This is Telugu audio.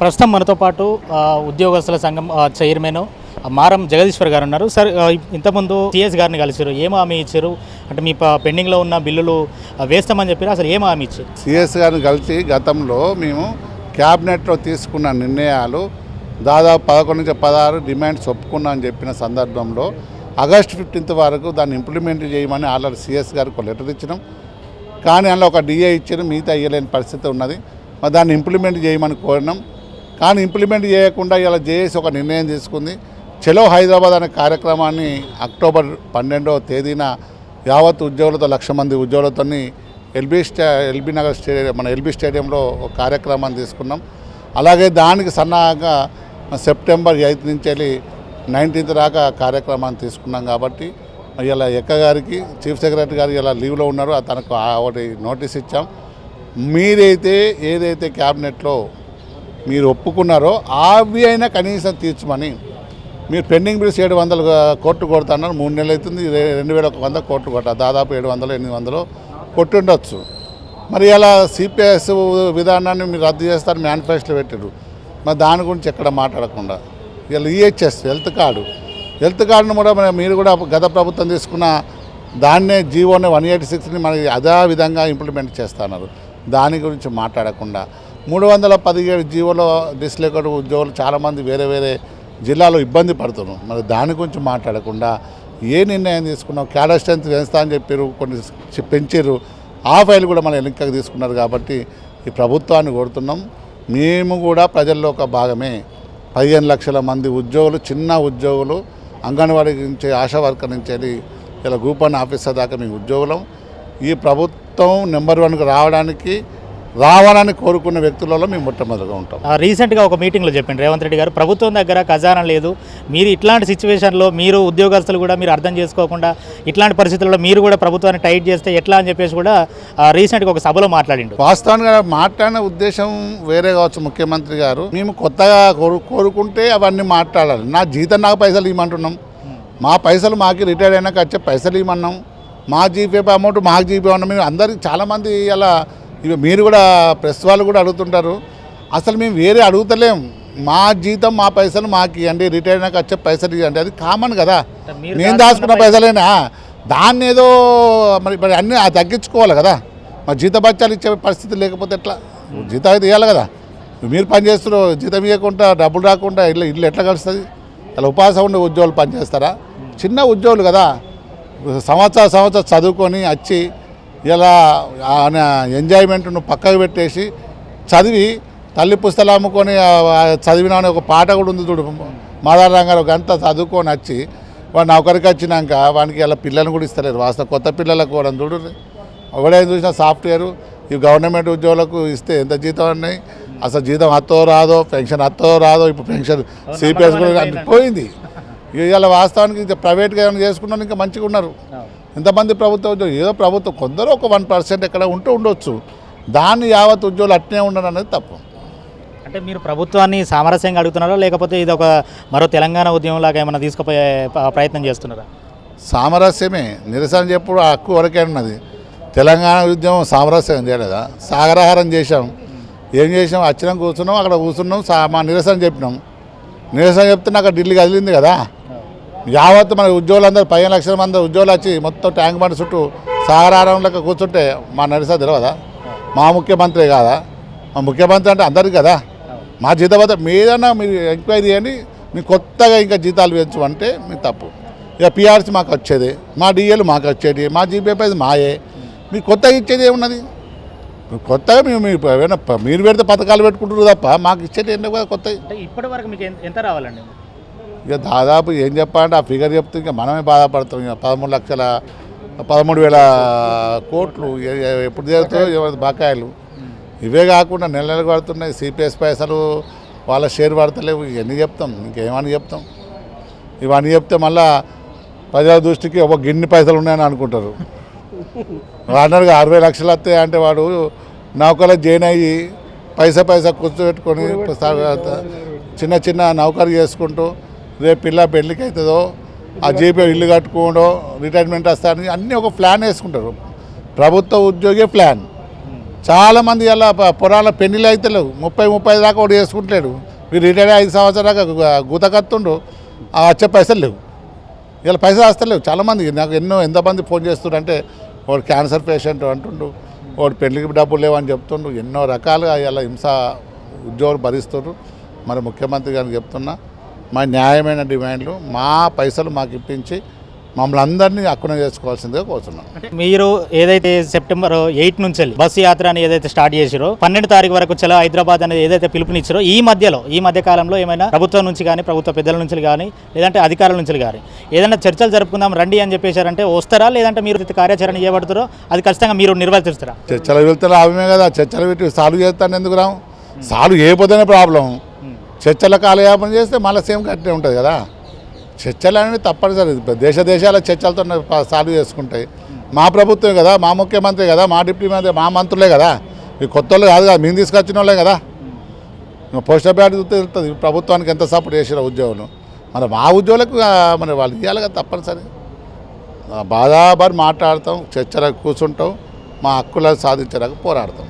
ప్రస్తుతం మనతో పాటు ఉద్యోగస్తుల సంఘం చైర్మన్ మారం జగదీశ్వర్ గారు ఉన్నారు. సార్ ఇంతకుముందు సిఎస్ గారిని కలిసారు ఏం హామీ ఇచ్చారు? అంటే మీ పెండింగ్లో ఉన్న బిల్లులు వేస్తామని చెప్పారు? అసలు ఏం హామీ ఇచ్చారు? సిఎస్ గారిని కలిసి గతంలో మేము క్యాబినెట్లో తీసుకున్న నిర్ణయాలు దాదాపు పదకొండు నుంచి పదహారు డిమాండ్స్ ఒప్పుకున్నా అని చెప్పిన సందర్భంలో ఆగస్ట్ ఫిఫ్టీన్త్ వరకు దాన్ని ఇంప్లిమెంట్ చేయమని ఆల్రెడీ సిఎస్ గారికి ఒక లెటర్ ఇచ్చినాం. కానీ అందులో ఒక డిఏ ఇచ్చారు. మిగతా ఇయ్యలేని పరిస్థితి ఉన్నది. మరి దాన్ని ఇంప్లిమెంట్ చేయమని కోరినాం. కానీ ఇంప్లిమెంట్ చేయకుండా ఇలా జేఏసీ ఒక నిర్ణయం తీసుకుంది. చలో హైదరాబాద్ అనే కార్యక్రమాన్ని అక్టోబర్ పన్నెండవ తేదీన యావత్ ఉద్యోగులతో లక్ష మంది ఉద్యోగులతో ఎల్బీ స్టా ఎల్బీ నగర్ స్టేడియం మన ఎల్బీ స్టేడియంలో ఒక కార్యక్రమాన్ని తీసుకున్నాం. అలాగే దానికి సన్నాహంగా సెప్టెంబర్ ఎయిత్ నుంచి వెళ్ళి నైన్టీన్త్ దాకా కార్యక్రమాన్ని తీసుకున్నాం కాబట్టి ఇలా ఎక్క గారికి చీఫ్ సెక్రటరీ గారు ఇలా లీవ్లో ఉన్నారు తనకు ఒకటి నోటీస్ ఇచ్చాం. మీరైతే ఏదైతే క్యాబినెట్లో మీరు ఒప్పుకున్నారో అవి అయినా కనీసం తీర్చమని. మీరు పెండింగ్ బిల్స్ ఏడు వందలు కోట్లు కొడుతున్నారు మూడు నెలలు అవుతుంది. రెండు వేల ఒక వంద కోట్లు కొట్ట దాదాపు ఏడు వందలు ఎనిమిది వందలు కొట్టుండొచ్చు. మరి అలా సిపిఎస్ విధానాన్ని మీరు రద్దు చేస్తారు మేనిఫెస్టో పెట్టారు మరి దాని గురించి ఎక్కడ మాట్లాడకుండా. ఇలా ఈహెచ్ఎస్ హెల్త్ కార్డు. హెల్త్ కార్డును కూడా మీరు కూడా గత ప్రభుత్వం తీసుకున్న దాన్నే జీవోని వన్ ఎయిటీ సిక్స్ని మనకి అదే విధంగా ఇంప్లిమెంట్ చేస్తున్నారు. దాని గురించి మాట్లాడకుండా. మూడు వందల పదిహేడు జీవోలో డిస్లేకర్ ఉద్యోగులు చాలామంది వేరే వేరే జిల్లాలో ఇబ్బంది పడుతున్నారు. మరి దాని గురించి మాట్లాడకుండా ఏ నిర్ణయం తీసుకున్నాం క్యాడర్ స్ట్రెంత్ పెంచుతా అని చెప్పారు కొన్ని పెంచారు. ఆ ఫైల్ కూడా మనం వెనక్కి తీసుకున్నారు కాబట్టి ఈ ప్రభుత్వాన్ని కోరుతున్నాం. మేము కూడా ప్రజల్లో ఒక భాగమే. పదిహేను లక్షల మంది ఉద్యోగులు చిన్న ఉద్యోగులు అంగన్వాడీ నుంచి ఆశా వర్కర్ నుంచి వెళ్ళి ఇలా గ్రూప్ వన్ ఆఫీసర్ దాకా మీ ఉద్యోగులం. ఈ ప్రభుత్వం నెంబర్ వన్కి రావడానికి రావాలని కోరుకున్న వ్యక్తులలో మేము మొట్టమొదటిగా ఉంటాం. ఆ, రీసెంట్గా ఒక మీటింగ్లో చెప్పింది రేవంత్ రెడ్డి గారు ప్రభుత్వం దగ్గర ఖజానా లేదు మీరు ఇట్లాంటి సిచ్యువేషన్లో మీరు ఉద్యోగస్తులు కూడా మీరు అర్థం చేసుకోకుండా ఇట్లాంటి పరిస్థితుల్లో మీరు కూడా ప్రభుత్వాన్ని టైట్ చేస్తే ఎట్లా అని చెప్పేసి కూడా రీసెంట్గా ఒక సభలో మాట్లాడిండు. వాస్తవానికి మాట్లాడిన ఉద్దేశం వేరే కావచ్చు ముఖ్యమంత్రి గారు. మేము కొత్తగా కోరు కోరుకుంటే అవన్నీ మాట్లాడాలి. నా జీతం నాకు పైసలు ఇవ్వమంటున్నాం. మా పైసలు మాకు రిటైర్ అయినాక వచ్చే పైసలు ఇవ్వమన్నాం. మా జీపే అమౌంట్ మాకు జీపే అన్నాం. మేము అందరికి చాలామంది ఇలా ఇవి మీరు కూడా ప్రెస్ వాళ్ళు కూడా అడుగుతుంటారు. అసలు మేము వేరే అడుగుతలేం. మా జీతం మా పైసలు మాకు ఇవ్వండి రిటైర్ అయినాక వచ్చే పైసలు ఇవ్వండి. అది కామన్ కదా. నేను దాచుకున్న పైసలేనా? దాన్ని ఏదో మరి మరి అన్నీ అది తగ్గించుకోవాలి కదా. మరి జీతబత్యాలు ఇచ్చే పరిస్థితి లేకపోతే ఎట్లా? జీతం అయితే ఇవ్వాలి కదా. మీరు పని చేస్తున్నారు జీతం ఇవ్వకుండా డబ్బులు రాకుండా ఇల్లు ఇల్లు ఎట్లా కలుస్తుంది అలా ఉపాధి ఉండే ఉద్యోగులు పనిచేస్తారా? చిన్న ఉద్యోగులు కదా. సంవత్సర సంవత్సరం చదువుకొని వచ్చి ఇలా ఆయన ఎంజాయ్మెంట్ను పక్కకు పెట్టేసి చదివి తల్లి పుస్తకాలు అమ్ముకొని చదివిన అని ఒక పాట కూడా ఉంది చూడు. మాదార రంగారు ఒక గంట చదువుకొని వచ్చి వాడు నౌకరికి వచ్చినాక వానికి ఇలా పిల్లల్ని కూడా ఇస్తలేరు. వాస్తవ కొత్త పిల్లలకు కూడా చూడు. ఒకడేం చూసినా సాఫ్ట్వేర్ ఈ గవర్నమెంట్ ఉద్యోగులకు ఇస్తే ఎంత జీతం ఉన్నాయి? అసలు జీతం అత్తో రాదో పెన్షన్ అత్తో రాదో ఇప్పుడు పెన్షన్ సిపిఎస్ కూడా పోయింది. ఇవాళ వాస్తవానికి ఇంకా ప్రైవేట్గా ఏమైనా చేసుకున్నాను ఇంకా మంచిగా ఉన్నారు. ఎంతమంది ప్రభుత్వ ఉద్యోగులు ఏదో ప్రభుత్వం. కొందరు ఒక వన్ పర్సెంట్ ఎక్కడ ఉంటూ ఉండొచ్చు. దాన్ని యావత్ ఉద్యోగులు అట్నే ఉండడం అనేది తప్పు. అంటే మీరు ప్రభుత్వాన్ని సామరస్యంగా అడుగుతున్నారా? లేకపోతే ఇది ఒక మరో తెలంగాణ ఉద్యమం లాగా ఏమైనా తీసుకుపోయే ప్రయత్నం చేస్తున్నారా? సామరస్యమే. నిరసన చెప్పుడు హక్కు వరకే ఉన్నది. తెలంగాణ ఉద్యమం సామరస్యం చేయలేదా? సాగరహారం చేశాం. ఏం చేసాం వచ్చినాం కూర్చున్నాం అక్కడ కూర్చున్నాం మా నిరసన చెప్పినాం. నిరసన చెప్తే అక్కడ ఢిల్లీ కదిలింది కదా? యావత్ మన ఉద్యోగులందరూ పదిహేను లక్షల మంది ఉద్యోగులు వచ్చి మొత్తం ట్యాంక్ బండ్ చుట్టూ సాగరహారం లెక్క కూర్చుంటే మా నిరసన తెలియదా మా ముఖ్యమంత్రి కాదా? మా ముఖ్యమంత్రి అంటే అందరికీ కదా? మా జీతభద్ర మీదన్నా మీరు ఎంక్వైరీ చేయండి మీకు కొత్తగా ఇంకా జీతాలు పెంచమంటే మీ తప్పు. ఇక పిఆర్సీ మాకు వచ్చేది మా డిఏలు మాకు వచ్చేది మా జీపీఎఫ్ మాయే. మీకు కొత్తగా ఇచ్చేది ఏమున్నది? కొత్తగా మేము మీరు మీరు పెడితే పథకాలు పెట్టుకుంటారు తప్ప మాకు ఇచ్చేది ఏంటో కదా ఇప్పటి వరకు మీకు ఎంత రావాలండి? ఇక దాదాపు ఏం చెప్పాలంటే ఆ ఫిగర్ చెప్తే ఇంకా మనమే బాధపడతాం. ఇక పదమూడు లక్షల పదమూడు వేల కోట్లు ఎప్పుడు చేరుతాయో ఎవరి బకాయిలు. ఇవే కాకుండా నెల నెలకు పడుతున్నాయి. సిపిఎస్ పైసలు వాళ్ళ షేర్ పడతలేవు. ఇవన్నీ చెప్తాం? ఇంకేమని చెప్తాం? ఇవన్నీ చెప్తే మళ్ళా ప్రజల దృష్టికి ఒక గిన్ని పైసలు ఉన్నాయని అనుకుంటారు. వాడినారు అరవై లక్షలు వస్తాయి అంటే వాడు నౌకలో జాయిన్ అయ్యి పైసా పైసా కూర్చోబెట్టుకొని చిన్న చిన్న నౌకరు చేసుకుంటూ రేపు పిల్ల పెళ్ళికి అవుతుందో ఆ జీపీ ఇల్లు కట్టుకోవడం రిటైర్మెంట్ వస్తారని అన్నీ ఒక ప్లాన్ వేసుకుంటారు. ప్రభుత్వ ఉద్యోగి ప్లాన్ చాలామంది ఇలా పొరాల పెళ్ళిళ్ళు అయితే ముప్పై ముప్పై దాకా ఒకటి చేసుకుంటలేడు. వీడు రిటైర్ ఐదు సంవత్సరాలు గుతకత్తుండు. వచ్చే పైసలు లేవు. ఇలా పైసలు వస్తలేవు చాలామంది నాకు ఎన్నో ఎంతమంది ఫోన్ చేస్తుండ్రు అంటే వాడు క్యాన్సర్ పేషెంట్ అంటుండు. వాడు పెళ్ళికి డబ్బులు లేవని చెప్తుండు. ఎన్నో రకాలుగా ఇలా హింస ఉద్యోగులు భరిస్తుండ్రు. మరి ముఖ్యమంత్రి గారికి చెప్తున్నా మా న్యాయమైన డిమాండ్లు మా పైసలు మాకు ఇప్పించి మమ్మల్ని అందరినీ అక్కున చేసుకోవాల్సిందిగా కోరుతున్నాం. అంటే మీరు ఏదైతే సెప్టెంబర్ ఎయిట్ నుంచి వెళ్ళి బస్సు యాత్ర అని ఏదైతే స్టార్ట్ చేసిరో పన్నెండు తారీఖు వరకు చలో హైదరాబాద్ అనేది ఏదైతే పిలుపునిచ్చారో ఈ మధ్యలో ఈ మధ్య కాలంలో ఏమైనా ప్రభుత్వం నుంచి కానీ ప్రభుత్వ పెద్దల నుంచి కానీ లేదంటే అధికారుల నుంచి కానీ ఏదైనా చర్చలు జరుపుకుందాం రండి అని చెప్పేశారంటే వస్తారా? లేదంటే మీరు కార్యాచరణ చేయబడుతారో అది ఖచ్చితంగా మీరు నిర్వర్తిస్తారా? చర్చలు వెళ్తే ఆమె కదా చర్చలు పెట్టి సాల్వ్ చేస్తాను ఎందుకు రాము? సాల్వ్ చేయకపోతేనే ప్రాబ్లం చర్చల కాలయాపన చేస్తే మళ్ళీ సేమ్ కట్టే ఉంటుంది కదా. చర్చలు అనేవి తప్పనిసరి దేశ దేశాల చర్చలతో సాల్వ్ చేసుకుంటాయి. మా ప్రభుత్వమే కదా మా ముఖ్యమంత్రి కదా మా డిప్యూటీ మంత్రి మా మంత్రులే కదా. ఈ కొత్త వాళ్ళు కాదు కదా మేము తీసుకొచ్చిన వాళ్ళే కదా. పోస్టర్ పోస్ట్ తెలుస్తుంది ప్రభుత్వానికి ఎంత సపోర్ట్ చేసిరా ఉద్యోగులు. మరి మా ఉద్యోగులకు మరి వాళ్ళు ఇవ్వాలి కదా తప్పనిసరి. బాధాబారి మాట్లాడతాం చర్చలకు కూర్చుంటాం మా హక్కులను సాధించడానికి పోరాడతాం.